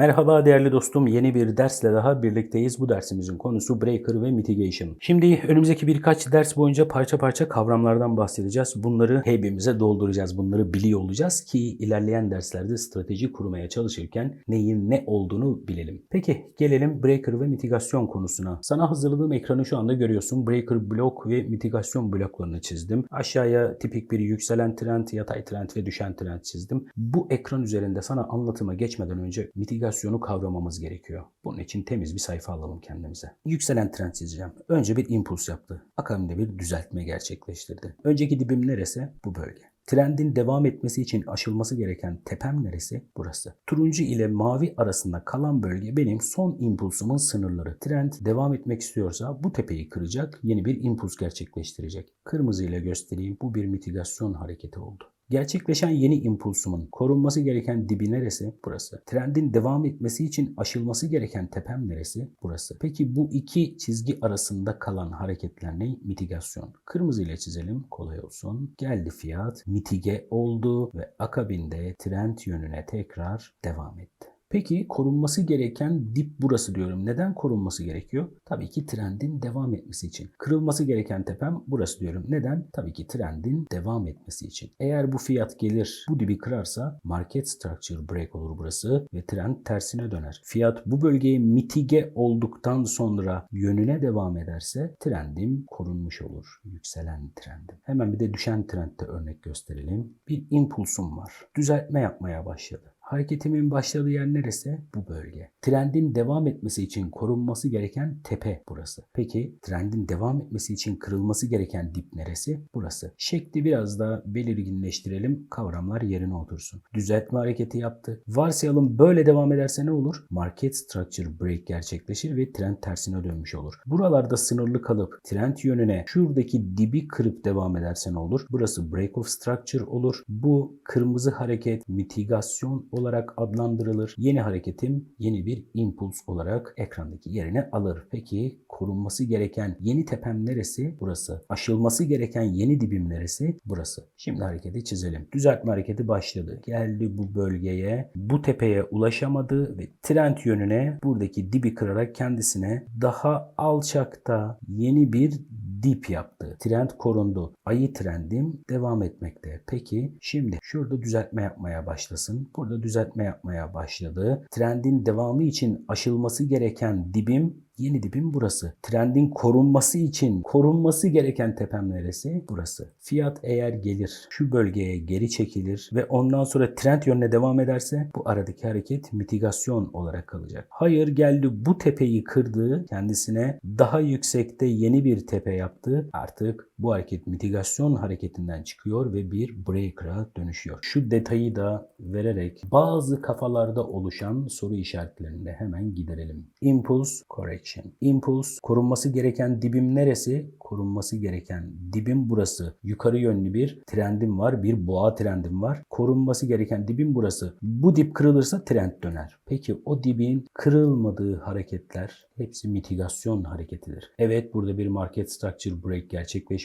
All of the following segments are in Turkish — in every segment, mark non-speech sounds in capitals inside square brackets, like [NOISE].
Merhaba değerli dostum. Yeni bir dersle daha birlikteyiz. Bu dersimizin konusu Breaker ve Mitigation. Şimdi önümüzdeki birkaç ders boyunca parça parça kavramlardan bahsedeceğiz. Bunları heybimize dolduracağız. Bunları biliyor olacağız ki ilerleyen derslerde strateji kurmaya çalışırken neyin ne olduğunu bilelim. Peki gelelim Breaker ve Mitigasyon konusuna. Sana hazırladığım ekranı şu anda görüyorsun. Breaker blok ve mitigasyon bloklarını çizdim. Aşağıya tipik bir yükselen trend, yatay trend ve düşen trend çizdim. Bu ekran üzerinde sana anlatıma geçmeden önce mitigasyonu kavramamız gerekiyor. Bunun için temiz bir sayfa alalım kendimize. Yükselen trend çizeceğim. Önce bir impuls yaptı. Akabinde bir düzeltme gerçekleştirdi. Önceki dibim neresi? Bu bölge. Trendin devam etmesi için aşılması gereken tepem neresi? Burası. Turuncu ile mavi arasında kalan bölge benim son impulsumun sınırları. Trend devam etmek istiyorsa bu tepeyi kıracak, yeni bir impuls gerçekleştirecek. Kırmızı ile göstereyim. Bu bir mitigasyon hareketi oldu. Gerçekleşen yeni impulsumun korunması gereken dibi neresi? Burası. Trendin devam etmesi için aşılması gereken tepem neresi? Burası. Peki bu iki çizgi arasında kalan hareketler ne? Mitigasyon. Kırmızı ile çizelim kolay olsun. Geldi fiyat, mitige oldu ve akabinde trend yönüne tekrar devam etti. Peki korunması gereken dip burası diyorum. Neden korunması gerekiyor? Tabii ki trendin devam etmesi için. Kırılması gereken tepem burası diyorum. Neden? Tabii ki trendin devam etmesi için. Eğer bu fiyat gelir bu dibi kırarsa market structure break olur burası ve trend tersine döner. Fiyat bu bölgeye mitige olduktan sonra yönüne devam ederse trendim korunmuş olur. Yükselen trendim. Hemen bir de düşen trendde örnek gösterelim. Bir impulsum var. Düzeltme yapmaya başladı. Hareketimin başladığı yer neresi? Bu bölge. Trendin devam etmesi için korunması gereken tepe burası. Peki trendin devam etmesi için kırılması gereken dip neresi? Burası. Şekli biraz daha belirginleştirelim. Kavramlar yerine otursun. Düzeltme hareketi yaptı. Varsayalım böyle devam ederse ne olur? Market structure break gerçekleşir ve trend tersine dönmüş olur. Buralarda sınırlı kalıp trend yönüne şuradaki dibi kırıp devam ederse ne olur? Burası break of structure olur. Bu kırmızı hareket mitigasyon olarak adlandırılır. Yeni hareketim yeni bir impuls olarak ekrandaki yerini alır. Peki korunması gereken yeni tepem neresi? Burası. Aşılması gereken yeni dibim neresi? Burası. Şimdi hareketi çizelim. Düzeltme hareketi başladı. Geldi bu bölgeye. Bu tepeye ulaşamadı ve trend yönüne buradaki dibi kırarak kendisine daha alçakta yeni bir dip yaptı. Trend korundu. Ayı trendim devam etmekte. Peki şimdi şurada düzeltme yapmaya başlasın. Burada düzeltme yapmaya başladı. Trendin devamı için aşılması gereken dibim Yeni dibim burası. Trendin korunması için korunması gereken tepem neresi? Burası. Fiyat eğer gelir şu bölgeye geri çekilir ve ondan sonra trend yönüne devam ederse bu aradaki hareket mitigasyon olarak kalacak. Hayır geldi bu tepeyi kırdı kendisine daha yüksekte yeni bir tepe yaptı. Artık bu hareket mitigasyon hareketinden çıkıyor ve bir breaker'a dönüşüyor. Şu detayı da vererek bazı kafalarda oluşan soru işaretlerini de hemen giderelim. Impulse correction. Impulse korunması gereken dibim neresi? Korunması gereken dibim burası. Yukarı yönlü bir trendim var. Bir boğa trendim var. Korunması gereken dibim burası. Bu dip kırılırsa trend döner. Peki o dibin kırılmadığı hareketler hepsi mitigasyon hareketidir. Evet burada bir market structure break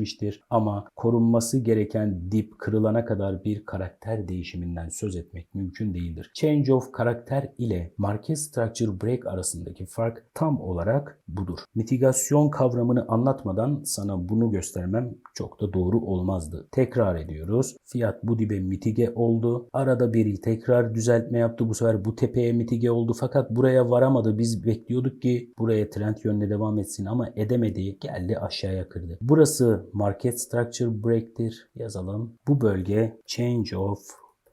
gerçekleşmiştir ama korunması gereken dip kırılana kadar bir karakter değişiminden söz etmek mümkün değildir. Change of karakter ile market structure break arasındaki fark tam olarak budur. Mitigasyon kavramını anlatmadan sana bunu göstermem çok da doğru olmazdı. Tekrar ediyoruz. Fiyat bu dibe mitige oldu. Arada bir tekrar düzeltme yaptı. Bu sefer bu tepeye mitige oldu. Fakat buraya varamadı. Biz bekliyorduk ki buraya trend yönüne devam etsin ama edemedi. Geldi aşağıya kırdı. Burası market structure break'tir. Yazalım. Bu bölge change of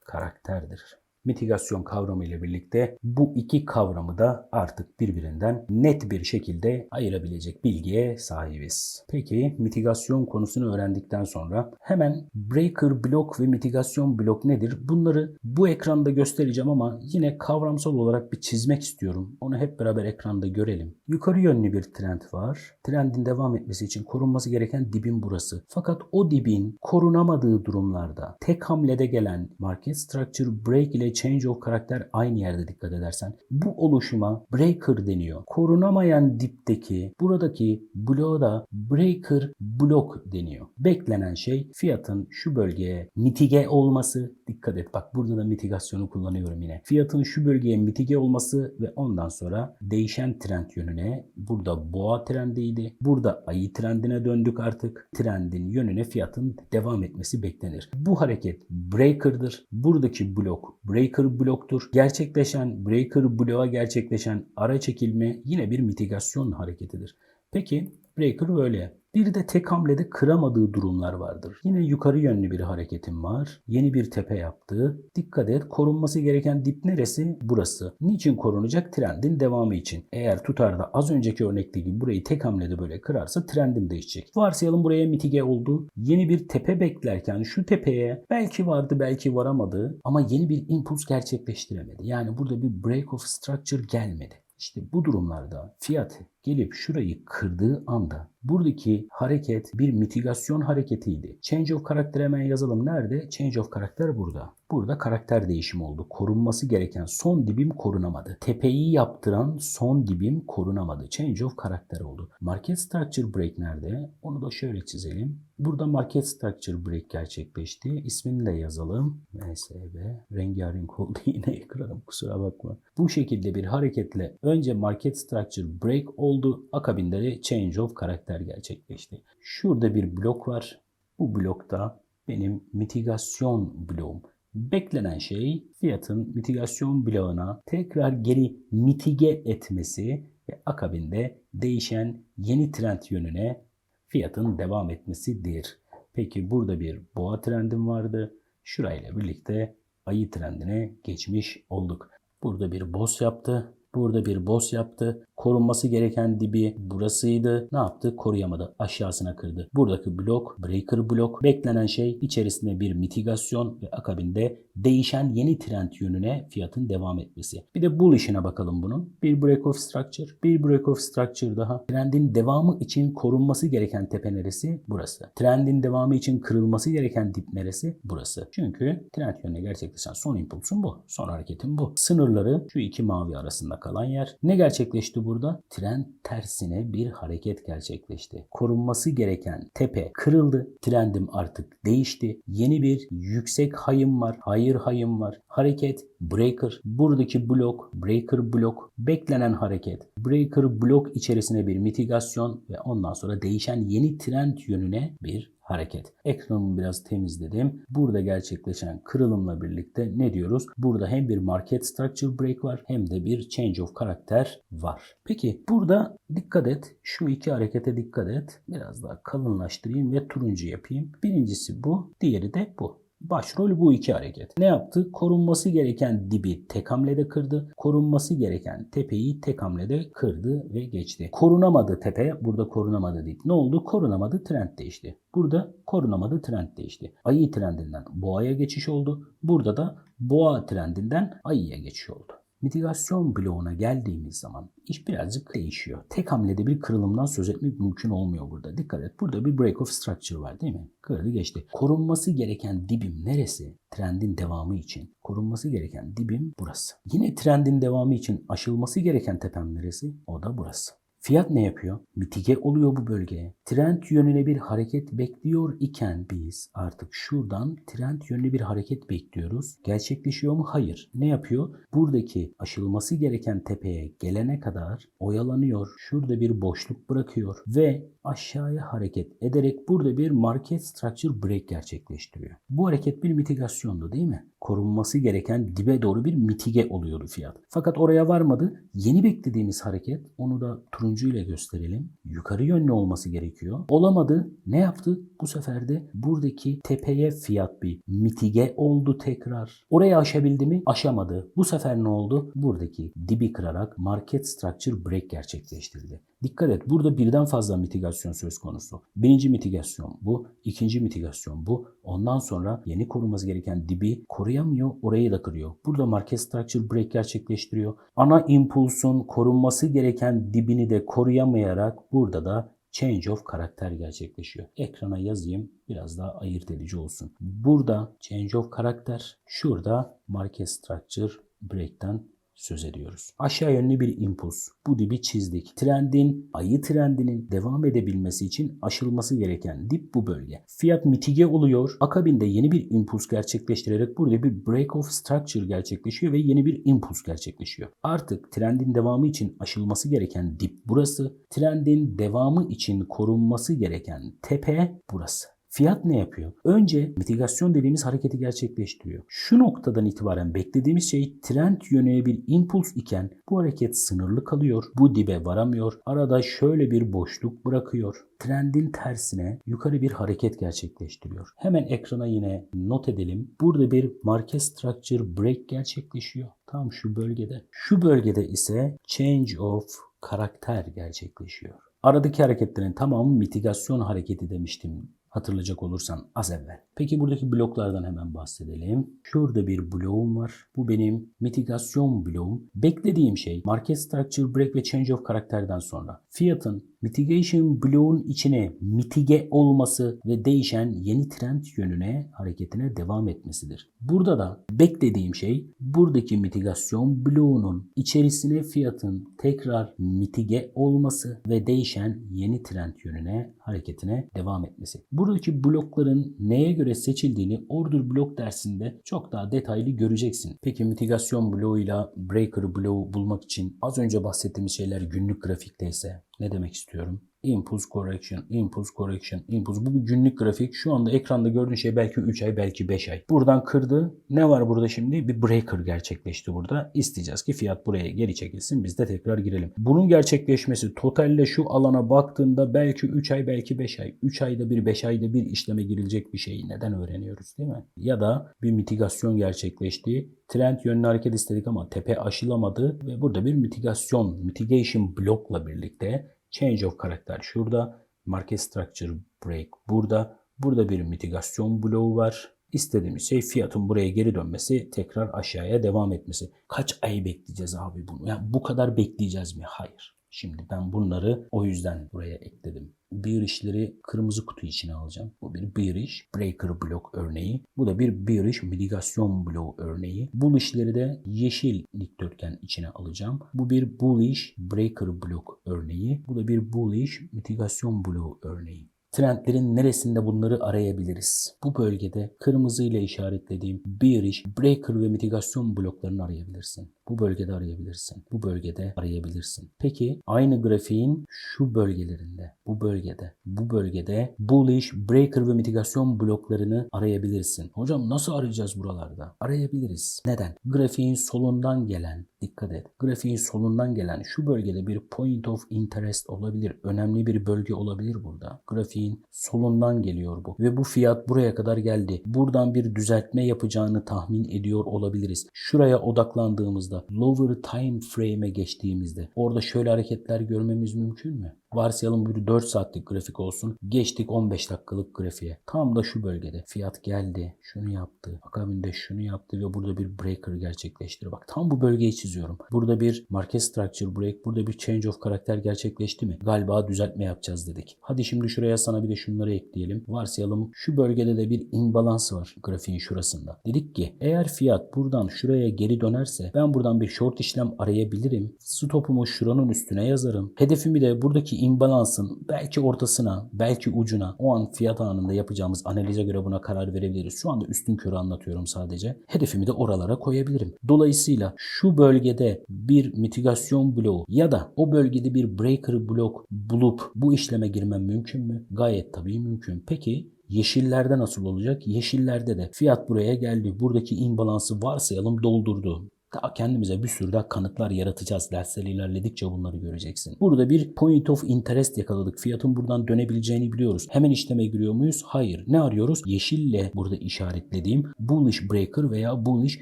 karakterdir mitigasyon kavramı ile birlikte bu iki kavramı da artık birbirinden net bir şekilde ayırabilecek bilgiye sahibiz. Peki mitigasyon konusunu öğrendikten sonra hemen breaker blok ve mitigasyon blok nedir? Bunları bu ekranda göstereceğim ama yine kavramsal olarak bir çizmek istiyorum. Onu hep beraber ekranda görelim. Yukarı yönlü bir trend var. Trendin devam etmesi için korunması gereken dibin burası. Fakat o dibin korunamadığı durumlarda tek hamlede gelen market structure break ile change of karakter aynı yerde dikkat edersen. Bu oluşuma breaker deniyor. Korunamayan dipteki buradaki bloğa da breaker block deniyor. Beklenen şey fiyatın şu bölgeye mitige olması. Dikkat et bak burada da mitigasyonu kullanıyorum yine. Fiyatın şu bölgeye mitige olması ve ondan sonra değişen trend yönüne burada boğa trendiydi. Burada ayı trendine döndük artık. Trendin yönüne fiyatın devam etmesi beklenir. Bu hareket breaker'dır. Buradaki blok breaker bloktur. Gerçekleşen breaker bloğa gerçekleşen ara çekilme yine bir mitigasyon hareketidir. Peki breaker böyle. Bir de tek hamlede kıramadığı durumlar vardır. Yine yukarı yönlü bir hareketim var. Yeni bir tepe yaptı. Dikkat et korunması gereken dip neresi? Burası. Niçin korunacak? Trendin devamı için. Eğer tutar da az önceki örnekte gibi burayı tek hamlede böyle kırarsa trendim değişecek. Varsayalım buraya mitige oldu. Yeni bir tepe beklerken şu tepeye belki vardı belki varamadı ama yeni bir impuls gerçekleştiremedi. Yani burada bir break of structure gelmedi. İşte bu durumlarda fiyat gelip şurayı kırdığı anda buradaki hareket bir mitigasyon hareketiydi. Change of karakter hemen yazalım. Nerede? Change of karakter burada. Burada karakter değişimi oldu. Korunması gereken son dibim korunamadı. Tepeyi yaptıran son dibim korunamadı. Change of karakter oldu. Market structure break nerede? Onu da şöyle çizelim. Burada market structure break gerçekleşti. İsmini de yazalım. MSB. Rengarenk oldu [LAUGHS] yine ekranım kusura bakma. Bu şekilde bir hareketle önce market structure break oldu. Akabinde de change of karakter gerçekleşti. Şurada bir blok var. Bu blokta benim mitigasyon bloğum. Beklenen şey fiyatın mitigasyon bloğuna tekrar geri mitige etmesi ve akabinde değişen yeni trend yönüne fiyatın devam etmesidir. Peki burada bir boğa trendim vardı. Şurayla birlikte ayı trendine geçmiş olduk. Burada bir boss yaptı. Burada bir boss yaptı. Korunması gereken dibi burasıydı. Ne yaptı? Koruyamadı. Aşağısına kırdı. Buradaki blok, breaker blok. Beklenen şey içerisinde bir mitigasyon ve akabinde değişen yeni trend yönüne fiyatın devam etmesi. Bir de bull işine bakalım bunun. Bir break of structure, bir break of structure daha. Trendin devamı için korunması gereken tepe neresi? Burası. Trendin devamı için kırılması gereken dip neresi? Burası. Çünkü trend yönüne gerçekleşen son impulsun bu. Son hareketin bu. Sınırları şu iki mavi arasında kalan yer. Ne gerçekleşti burada? Trend tersine bir hareket gerçekleşti. Korunması gereken tepe kırıldı. Trendim artık değişti. Yeni bir yüksek hayım var. Hayır hayım var. Hareket breaker. Buradaki blok breaker blok. Beklenen hareket. Breaker blok içerisine bir mitigasyon ve ondan sonra değişen yeni trend yönüne bir hareket. Ekranımı biraz temizledim. Burada gerçekleşen kırılımla birlikte ne diyoruz? Burada hem bir market structure break var hem de bir change of karakter var. Peki burada dikkat et. Şu iki harekete dikkat et. Biraz daha kalınlaştırayım ve turuncu yapayım. Birincisi bu, diğeri de bu. Başrol bu iki hareket. Ne yaptı? Korunması gereken dibi tek hamlede kırdı. Korunması gereken tepeyi tek hamlede kırdı ve geçti. Korunamadı tepe. Burada korunamadı dip. Ne oldu? Korunamadı trend değişti. Burada korunamadı trend değişti. Ayı trendinden boğaya geçiş oldu. Burada da boğa trendinden ayıya geçiş oldu. Mitigasyon bloğuna geldiğimiz zaman iş birazcık değişiyor. Tek hamlede bir kırılımdan söz etmek mümkün olmuyor burada. Dikkat et. Burada bir break of structure var değil mi? Kırdı geçti. Korunması gereken dibim neresi? Trendin devamı için. Korunması gereken dibim burası. Yine trendin devamı için aşılması gereken tepem neresi? O da burası. Fiyat ne yapıyor? Mitige oluyor bu bölgeye. Trend yönüne bir hareket bekliyor iken biz artık şuradan trend yönlü bir hareket bekliyoruz. Gerçekleşiyor mu? Hayır. Ne yapıyor? Buradaki aşılması gereken tepeye gelene kadar oyalanıyor. Şurada bir boşluk bırakıyor ve aşağıya hareket ederek burada bir market structure break gerçekleştiriyor. Bu hareket bir mitigasyondu değil mi? Korunması gereken dibe doğru bir mitige oluyordu fiyat. Fakat oraya varmadı. Yeni beklediğimiz hareket onu da turuncu ile gösterelim. Yukarı yönlü olması gerekiyor. Olamadı. Ne yaptı? Bu sefer de buradaki tepeye fiyat bir mitige oldu tekrar. Oraya aşabildi mi? Aşamadı. Bu sefer ne oldu? Buradaki dibi kırarak market structure break gerçekleştirdi. Dikkat et burada birden fazla mitigasyon söz konusu. Birinci mitigasyon bu, ikinci mitigasyon bu. Ondan sonra yeni korunması gereken dibi koruyamıyor, orayı da kırıyor. Burada market structure break gerçekleştiriyor. Ana impulsun korunması gereken dibini de koruyamayarak burada da change of karakter gerçekleşiyor. Ekrana yazayım biraz daha ayırt edici olsun. Burada change of karakter, şurada market structure break'ten söz ediyoruz. Aşağı yönlü bir impuls. Bu dibi çizdik. Trendin, ayı trendinin devam edebilmesi için aşılması gereken dip bu bölge. Fiyat mitige oluyor. Akabinde yeni bir impuls gerçekleştirerek burada bir break of structure gerçekleşiyor ve yeni bir impuls gerçekleşiyor. Artık trendin devamı için aşılması gereken dip burası. Trendin devamı için korunması gereken tepe burası. Fiyat ne yapıyor? Önce mitigasyon dediğimiz hareketi gerçekleştiriyor. Şu noktadan itibaren beklediğimiz şey trend yönüne bir impuls iken bu hareket sınırlı kalıyor. Bu dibe varamıyor. Arada şöyle bir boşluk bırakıyor. Trendin tersine yukarı bir hareket gerçekleştiriyor. Hemen ekrana yine not edelim. Burada bir market structure break gerçekleşiyor. Tam şu bölgede. Şu bölgede ise change of karakter gerçekleşiyor. Aradaki hareketlerin tamamı mitigasyon hareketi demiştim hatırlayacak olursan az evvel. Peki buradaki bloklardan hemen bahsedelim. Şurada bir bloğum var. Bu benim mitigasyon bloğum. Beklediğim şey market structure break ve change of karakterden sonra fiyatın mitigation bloğun içine mitige olması ve değişen yeni trend yönüne hareketine devam etmesidir. Burada da beklediğim şey buradaki mitigasyon bloğunun içerisine fiyatın tekrar mitige olması ve değişen yeni trend yönüne hareketine devam etmesi. Buradaki blokların neye göre seçildiğini order blok dersinde çok daha detaylı göreceksin. Peki mitigasyon bloğuyla breaker bloğu bulmak için az önce bahsettiğimiz şeyler günlük grafikteyse ne demek istiyorum? Impulse correction, impulse correction, impulse. Bu bir günlük grafik. Şu anda ekranda gördüğün şey belki 3 ay, belki 5 ay. Buradan kırdı. Ne var burada şimdi? Bir breaker gerçekleşti burada. İsteyeceğiz ki fiyat buraya geri çekilsin. Biz de tekrar girelim. Bunun gerçekleşmesi totalle şu alana baktığında belki 3 ay, belki 5 ay. 3 ayda bir, 5 ayda bir işleme girilecek bir şeyi neden öğreniyoruz değil mi? Ya da bir mitigasyon gerçekleşti. Trend yönlü hareket istedik ama tepe aşılamadı ve burada bir mitigasyon, mitigation blokla birlikte Change of karakter şurada. Market Structure Break burada. Burada bir mitigasyon bloğu var. İstediğimiz şey fiyatın buraya geri dönmesi, tekrar aşağıya devam etmesi. Kaç ay bekleyeceğiz abi bunu? Yani bu kadar bekleyeceğiz mi? Hayır. Şimdi ben bunları o yüzden buraya ekledim. Bearish'leri kırmızı kutu içine alacağım. Bu bir bearish breaker blok örneği. Bu da bir bearish mitigasyon bloğu örneği. Bullish'leri de yeşil dikdörtgen içine alacağım. Bu bir bullish breaker blok örneği. Bu da bir bullish mitigasyon bloğu örneği. Trendlerin neresinde bunları arayabiliriz? Bu bölgede kırmızı ile işaretlediğim bearish, breaker ve mitigasyon bloklarını arayabilirsin. Bu bölgede arayabilirsin. Bu bölgede arayabilirsin. Peki aynı grafiğin şu bölgelerinde, bu bölgede, bu bölgede bullish, breaker ve mitigasyon bloklarını arayabilirsin. Hocam nasıl arayacağız buralarda? Arayabiliriz. Neden? Grafiğin solundan gelen, dikkat et. Grafiğin solundan gelen şu bölgede bir point of interest olabilir. Önemli bir bölge olabilir burada. Grafiğin solundan geliyor bu. Ve bu fiyat buraya kadar geldi. Buradan bir düzeltme yapacağını tahmin ediyor olabiliriz. Şuraya odaklandığımızda lower time frame'e geçtiğimizde orada şöyle hareketler görmemiz mümkün mü? Varsayalım bir 4 saatlik grafik olsun. Geçtik 15 dakikalık grafiğe. Tam da şu bölgede. Fiyat geldi. Şunu yaptı. Akabinde şunu yaptı ve burada bir breaker gerçekleştir. Bak tam bu bölgeyi çiziyorum. Burada bir market structure break. Burada bir change of karakter gerçekleşti mi? Galiba düzeltme yapacağız dedik. Hadi şimdi şuraya sana bir de şunları ekleyelim. Varsayalım şu bölgede de bir imbalans var grafiğin şurasında. Dedik ki eğer fiyat buradan şuraya geri dönerse ben buradan bir short işlem arayabilirim. Stopumu şuranın üstüne yazarım. Hedefimi de buradaki imbalansın belki ortasına, belki ucuna o an fiyat anında yapacağımız analize göre buna karar verebiliriz. Şu anda üstün körü anlatıyorum sadece. Hedefimi de oralara koyabilirim. Dolayısıyla şu bölgede bir mitigasyon bloğu ya da o bölgede bir breaker blok bulup bu işleme girmem mümkün mü? Gayet tabii mümkün. Peki Yeşillerde nasıl olacak? Yeşillerde de fiyat buraya geldi. Buradaki imbalansı varsayalım doldurdu. Daha kendimize bir sürü daha kanıtlar yaratacağız. Dersler ilerledikçe bunları göreceksin. Burada bir point of interest yakaladık. Fiyatın buradan dönebileceğini biliyoruz. Hemen işleme giriyor muyuz? Hayır. Ne arıyoruz? Yeşille burada işaretlediğim bullish breaker veya bullish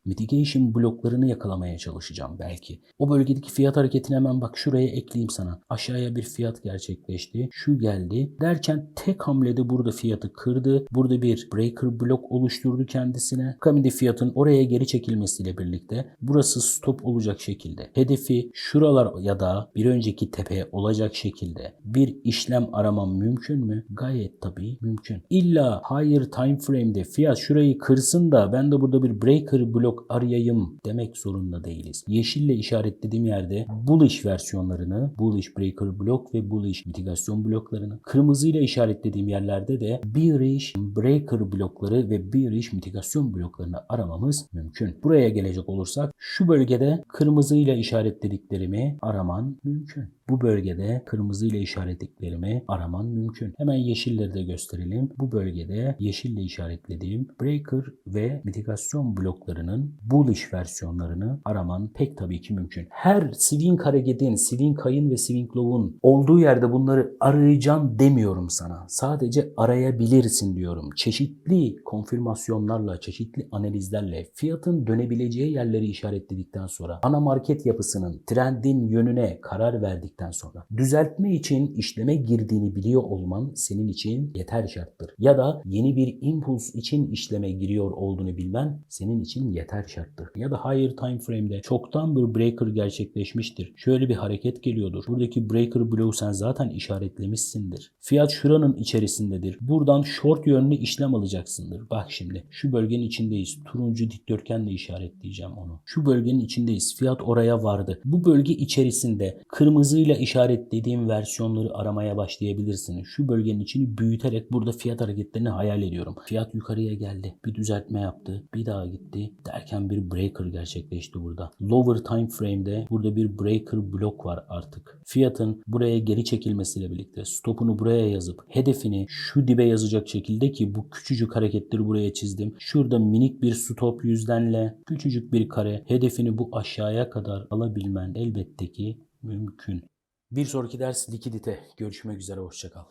mitigation bloklarını yakalamaya çalışacağım belki. O bölgedeki fiyat hareketini hemen bak şuraya ekleyeyim sana. Aşağıya bir fiyat gerçekleşti. Şu geldi. Derken tek hamlede burada fiyatı kırdı. Burada bir breaker blok oluşturdu kendisine. Kamide fiyatın oraya geri çekilmesiyle birlikte burası stop olacak şekilde hedefi şuralar ya da bir önceki tepeye olacak şekilde bir işlem aramam mümkün mü? Gayet tabii mümkün. İlla higher time frame'de fiyat şurayı kırsın da ben de burada bir breaker blok arayayım demek zorunda değiliz. Yeşille işaretlediğim yerde bullish versiyonlarını, bullish breaker blok ve bullish mitigasyon bloklarını, kırmızıyla işaretlediğim yerlerde de bearish breaker blokları ve bearish mitigasyon bloklarını aramamız mümkün. Buraya gelecek olursak şu bölgede kırmızıyla işaretlediklerimi araman mümkün. Bu bölgede kırmızıyla işaretlediklerimi araman mümkün. Hemen yeşilleri de gösterelim. Bu bölgede yeşille işaretlediğim breaker ve mitigasyon bloklarının bullish versiyonlarını araman pek tabii ki mümkün. Her swing hareketin, swing kayın ve swing low'un olduğu yerde bunları arayacaksın demiyorum sana. Sadece arayabilirsin diyorum. Çeşitli konfirmasyonlarla, çeşitli analizlerle fiyatın dönebileceği yerleri işaretledikten sonra ana market yapısının trendin yönüne karar verdikten sonra düzeltme için işleme girdiğini biliyor olman senin için yeter şarttır. Ya da yeni bir impuls için işleme giriyor olduğunu bilmen senin için yeter şarttır. Ya da higher time frame'de çoktan bir breaker gerçekleşmiştir. Şöyle bir hareket geliyordur. Buradaki breaker bloğu sen zaten işaretlemişsindir. Fiyat şuranın içerisindedir. Buradan short yönlü işlem alacaksındır. Bak şimdi şu bölgenin içindeyiz. Turuncu dikdörtgenle işaretleyeceğim onu. Şu bölgenin içindeyiz. Fiyat oraya vardı. Bu bölge içerisinde kırmızıyla işaretlediğim versiyonları aramaya başlayabilirsin. Şu bölgenin içini büyüterek burada fiyat hareketlerini hayal ediyorum. Fiyat yukarıya geldi. Bir düzeltme yaptı. Bir daha gitti. Derken bir breaker gerçekleşti burada. Lower time frame'de burada bir breaker blok var artık. Fiyatın buraya geri çekilmesiyle birlikte stopunu buraya yazıp hedefini şu dibe yazacak şekilde ki bu küçücük hareketleri buraya çizdim. Şurada minik bir stop yüzdenle küçücük bir kare hedefini bu aşağıya kadar alabilmen elbette ki mümkün. Bir sonraki ders likidite. Görüşmek üzere. Hoşçakal.